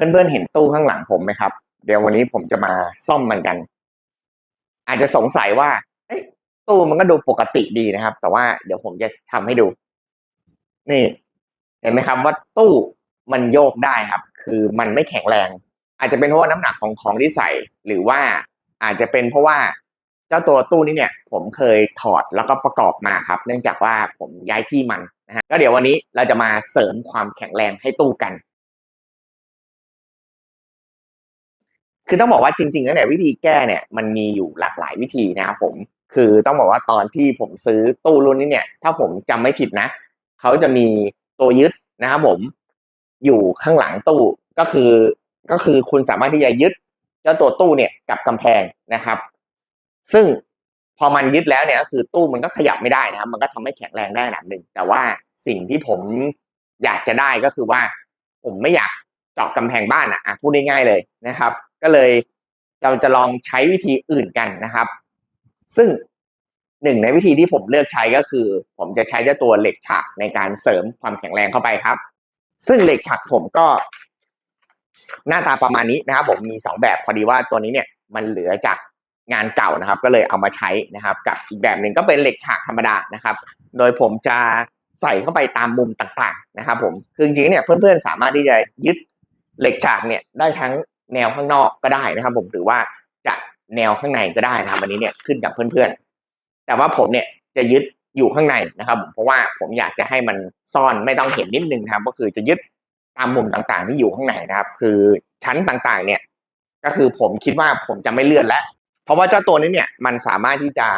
เพื่อนๆเห็นตู้ข้างหลังผมไหมครับ เดี๋ยววันนี้ผมจะมาซ่อมมันกัน อาจจะสงสัยว่าเอ้ตู้มันก็ดูปกติดีนะครับ แต่ว่าเดี๋ยวผมจะทำให้ดู นี่ เห็นไหมครับว่าตู้มันโยกได้ครับ คือมันไม่แข็งแรง อาจจะเป็นเพราะว่าน้ำหนักของของที่ใส่ หรือว่าอาจจะเป็นเพราะว่าเจ้าตัวตู้นี้เนี่ย ผมเคยถอดแล้วก็ประกอบมาครับ เนื่องจากว่าผมย้ายที่มันนะฮะก็เดี๋ยววันนี้เราจะมาเสริมความแข็งแรงให้ตู้กัน คือต้องบอกว่าจริงๆแล้วเนี่ยวิธีแก้เนี่ยมันมีอยู่หลากหลายวิธีนะครับผมคือต้องบอกว่าตอนที่ผมซื้อตู้รุ่นนี้เนี่ย ถ้าผมจำไม่ผิดนะเขาจะมีตัวยึดนะครับผมอยู่ข้างหลังตู้ก็คือก็คือคุณสามารถที่จะยึดเจ้าตัวตู้เนี่ยกับกำแพงนะครับ ซึ่งพอมันยึดแล้วเนี่ยก็คือตู้มันก็ขยับไม่ได้นะครับ มันก็ทำให้แข็งแรงได้ระดับหนึ่งแต่ว่าสิ่งที่ผมอยากจะได้ก็คือว่า ผมไม่อยากเจาะกำแพงบ้านอะพูดง่ายๆเลยนะครับ ก็เลยเราจะลองใช้วิธีอื่นกันนะครับ ซึ่งหนึ่งในวิธีที่ผมเลือกใช้ก็คือ ผมจะใช้เจ้าตัวเหล็กฉากในการเสริมความแข็งแรงเข้าไปครับ ซึ่งเหล็กฉากผมก็ หน้าตาประมาณนี้นะครับ ผมมีสองแบบพอดีว่าตัวนี้เนี่ยมันเหลือจากงานเก่านะครับ ก็เลยเอามาใช้นะครับ กับอีกแบบหนึ่งก็เป็นเหล็กฉากธรรมดานะครับ โดยผมจะใส่เข้าไปตามมุมต่างๆนะครับ ผมคือจริงๆเนี่ยเพื่อนๆสามารถที่จะยึดเหล็กฉากเนี่ยได้ทั้ง แนวข้างนอกก็ได้นะครับ ผมหรือว่าจะแนวข้างในก็ได้นะครับอันนี้เนี่ยขึ้นกับเพื่อนๆ แต่ว่าผมเนี่ยจะยึดอยู่ข้างในนะครับผมเพราะว่าผมอยากจะให้มันซ่อนไม่ต้องเห็นนิดนึงนะครับ ก็คือจะยึดตามมุมต่างๆที่อยู่ข้างในนะครับ คือชั้นต่างๆ เนี่ยก็คือผมคิดว่าผมจะไม่เลื่อนแล้ว เพราะว่าเจ้าตัวนี้เนี่ยมันสามารถที่จะ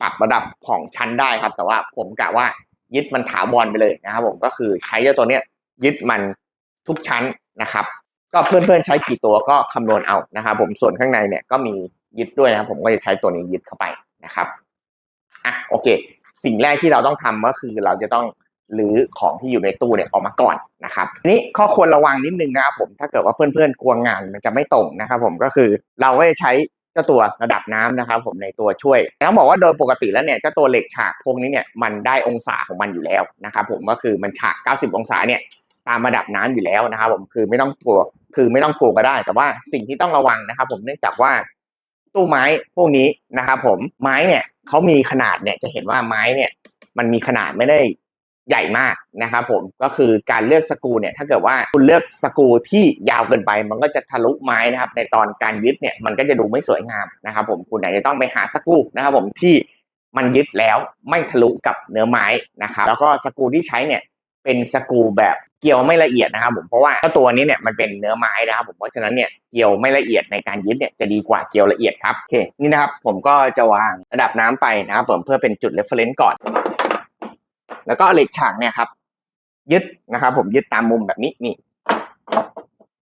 ปรับระดับของชั้นได้ครับ แต่ว่าผมกะว่ายึดมันถาวรไปเลยนะครับ ผมก็คือใช้เจ้าตัวเนี้ยยึดมันทุกชั้นนะครับ ก็เพื่อนๆใช้กี่ตัวก็คำนวณเอานะครับผมส่วนข้างในเนี่ยก็มียึดด้วยนะครับผมก็จะใช้ตัวนี้ยึดเข้าไปนะครับอะโอเค สิ่งแรกที่เราต้องทำก็คือเราจะต้องหรือของที่อยู่ในตู้เนี่ยออกมาก่อนนะครับนี้ข้อควรระวังนิดนึงนะครับผมถ้าเกิดว่าเพื่อนๆกลัวงานมันจะไม่ตรงนะครับผมก็คือเราก็จะใช้เจ้าตัวระดับน้ำนะครับ ผมในตัวช่วยต้องบอกว่าโดยปกติแล้วเนี่ยเจ้าตัวเหล็กฉากพวกนี้เนี่ยมันได้องศาของมันอยู่แล้วนะครับผมก็คือมันฉาก 90 องศาเนี่ยตามระดับน้ำอยู่แล้วนะครับผมคือไม่ต้องกลัว คือไม่ต้องกลัวก็ได้ แต่ว่าสิ่งที่ต้องระวังนะครับ ผมเนื่องจากว่าตู้ไม้พวกนี้นะครับผมไม้เนี่ยเขามีขนาดเนี่ยจะเห็นว่าไม้เนี่ย มันมีขนาดไม่ได้ใหญ่มากนะครับผมก็คือการเลือกสกูเนี่ยถ้าเกิดว่าคุณเลือกสกูที่ยาวเกินไป มันก็จะทะลุไม้นะครับ ในตอนการยึดเนี่ยมันก็จะดูไม่สวยงามนะครับผมคุณอาจจะต้องไปหาสกูนะครับผมที่มันยึดแล้วไม่ทะลุกับเนื้อไม้นะครับแล้วก็สกูที่ใช้เนี่ยเป็นสกูแบบ เกลียวไม่ละเอียดนะครับผมเพราะว่าตัวนี้เนี่ยมันเป็นเนื้อไม้นะครับผมเพราะฉะนั้นเนี่ยเกลียวไม่ละเอียดในการยึดเนี่ยจะดีกว่าเกลียวละเอียดครับโอเคนี่นะครับผมก็จะวางระดับน้ำไปนะครับผมเพื่อเป็นจุด reference ก่อน แล้วก็เหล็กฉากเนี่ยครับยึดนะครับผมยึดตามมุมแบบนี้นี่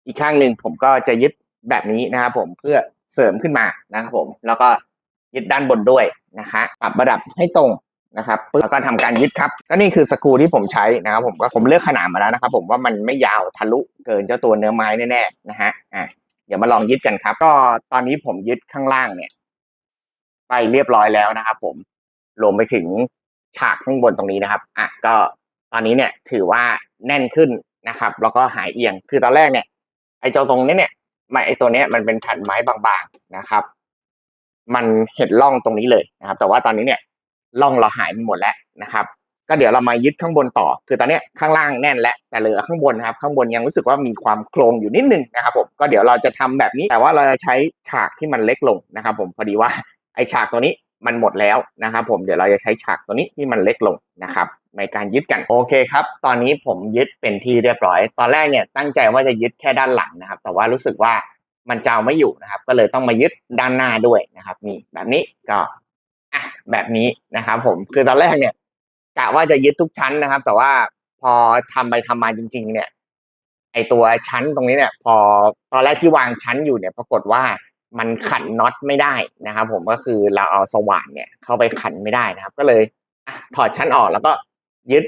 อีกข้างหนึ่งผมก็จะยึดแบบนี้นะครับผมเพื่อเสริมขึ้นมานะครับผมแล้วก็ยึดด้านบนด้วยนะคะปรับระดับให้ตรง นะครับแล้วก็ทำการยึดครับก็นี่คือสกูที่ผมใช้นะครับผมก็ผมเลือกขนาดมาแล้วนะครับผมว่ามันไม่ยาวทะลุเกินเจ้าตัวเนื้อไม้แน่ๆนะฮะอะเดี๋ยวมาลองยึดกันครับ ก็ตอนนี้ผมยึดข้างล่างเนี่ย ไปเรียบร้อยแล้วนะครับผมรวมไปถึงฉากข้างบนตรงนี้นะครับอะก็ตอนนี้เนี่ยถือว่าแน่นขึ้นนะครับ แล้วก็หายเอียงคือตอนแรกเนี่ย ไอ้เจ้าตรงนี้เนี่ยไม่ไอ้ตัวเนี้ยมันเป็นแผ่นไม้บางๆนะครับ มันเห็นร่องตรงนี้เลยนะครับ แต่ว่าตอนนี้เนี่ย ร่องเราหายไปหมดแล้วนะครับ ก็เดี๋ยวเรามายึดข้างบนต่อ คือตอนนี้ข้างล่างแน่นแล้วแต่เหลือข้างบนนะครับ ข้างบนยังรู้สึกว่ามีความโครงอยู่นิดนึงนะครับผมก็เดี๋ยวเราจะทำแบบนี้ แต่ว่าเราจะใช้ฉากที่มันเล็กลงนะครับ ผมพอดีว่าไอ้ฉากตัวนี้มันหมดแล้วนะครับ ผมเดี๋ยวเราจะใช้ฉากตัวนี้ที่มันเล็กลงนะครับในการยึดกันโอเคครับ ตอนนี้ผมยึดเป็นที่เรียบร้อย ตอนแรกเนี่ยตั้งใจว่าจะยึดแค่ด้านหลังนะครับ แต่ว่ารู้สึกว่ามันเจ้าไม่อยู่นะครับ ก็เลยต้องมายึดด้านหน้าด้วยนะครับนี่แบบนี้ก็ อะแบบนี้นะครับผมคือตอนแรกเนี่ยกะว่าจะยึดทุกชั้นนะครับ แต่ว่าพอทำไปทำมาจริง ๆ เนี่ย ไอตัวชั้นตรงนี้เนี่ย พอตอนแรกที่วางชั้นอยู่เนี่ย ปรากฏว่ามันขันน็อตไม่ได้นะครับ ผมก็คือเราเอาสว่านเนี่ย เข้าไปขันไม่ได้นะครับ ก็เลยอถอดชั้นออกแล้วก็ยึด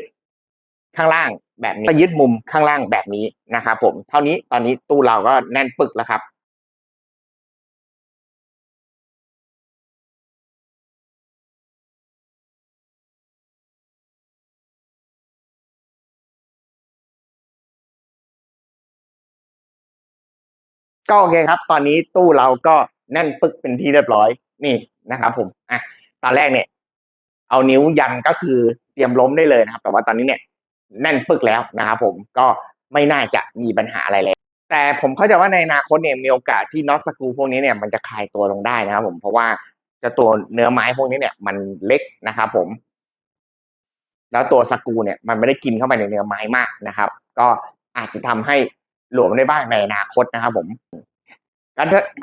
ข้างล่างแบบนี้ก็ยึดมุมข้างล่างแบบนี้นะครับผม เท่านี้ตอนนี้ตู้เราก็แน่นปึกแล้วครับ ก็โอเคครับ ตอนนี้ตู้เราก็แน่นปึกเป็นที่เรียบร้อยนี่นะครับผมอะตอนแรกเนี่ย เอานิ้วยันก็คือเตรียมล้มได้เลยนะครับ แต่ว่าตอนนี้เนี่ยแน่นปึกแล้วนะครับผมก็ไม่น่าจะมีปัญหาอะไรเลยแต่ผมเข้าใจว่าในอนาคตเนี่ยมีโอกาสที่น็อตสกูพวกนี้เนี่ยมันจะคลายตัวลงได้นะครับ ผมเพราะว่าจะตัวเนื้อไม้พวกนี้เนี่ย มันเล็กนะครับผม แล้วตัวสกูเนี่ย มันไม่ได้กินเข้าไปในเนื้อไม้มากนะครับ ก็อาจจะทำให้ หลวมได้บ้างในอนาคตนะครับ ผม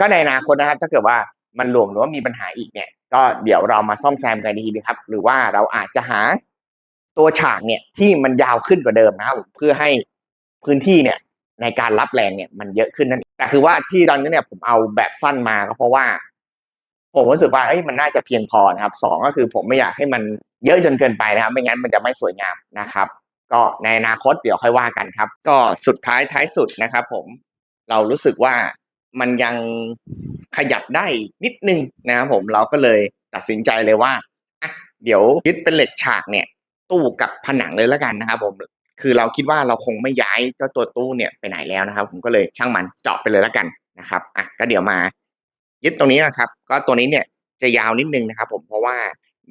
ก็ในอนาคตนะครับ ถ้าเกิดว่ามันหลวมหรือว่ามีปัญหาอีกเนี่ย ก็เดี๋ยวเรามาซ่อมแซมกันดีครับ หรือว่าเราอาจจะหาตัวฉากเนี่ยที่มันยาวขึ้นกว่าเดิมนะครับเพื่อให้พื้นที่เนี่ยในการรับแรงเนี่ยมันเยอะขึ้นนั่นแต่คือว่าที่ตอนนี้เนี่ยผมเอาแบบสั้นมาก็เพราะว่า ผมรู้สึกว่าเอ้ยมันน่าจะเพียงพอนะครับสองก็คือผมไม่อยากให้มันเยอะจนเกินไปนะครับ ไม่งั้นมันจะไม่สวยงามนะครับ ก็ในอนาคตเดี๋ยวค่อยว่ากันครับ ก็สุดท้ายท้ายสุดนะครับ ผมเรารู้สึกว่ามันยังขยับได้นิดนึงนะครับผมเราก็เลยตัดสินใจเลยว่าอะเดี๋ยวยึดเป็นเหล็กฉากเนี่ย ตู้กับผนังเลยแล้วกันนะครับผมคือเราคิดว่าเราคงไม่ย้ายเจ้าตัวตู้เนี่ยไปไหนแล้วนะครับ ผมก็เลยช่างมันเจาะไปเลยแล้วกันนะครับอะก็เดี๋ยวมายึดตรงนี้นะครับ ก็ตัวนี้เนี่ยจะยาวนิดนึงนะครับ ผมเพราะว่า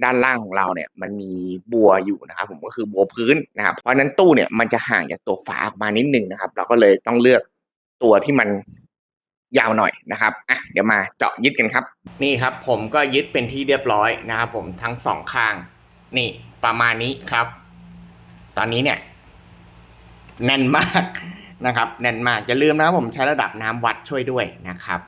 ด้านล่างของเราเนี่ยมันมีบัวอยู่นะครับผมก็คือบัวพื้นนะครับ เพราะนั้นตู้เนี่ยมันจะห่างจากตัวฝาออกมานิดนึงนะครับ เราก็เลยต้องเลือกตัวที่มันยาวหน่อยนะครับอะเดี๋ยวมาเจาะยึดกันครับ นี่ครับผมก็ยึดเป็นที่เรียบร้อยนะครับผมทั้งสองข้าง นี่ประมาณนี้ครับ ตอนนี้เนี่ย แน่นมากนะครับ แน่นมากอย่าลืมนะครับผมใช้ระดับน้ำวัดช่วยด้วยนะครับ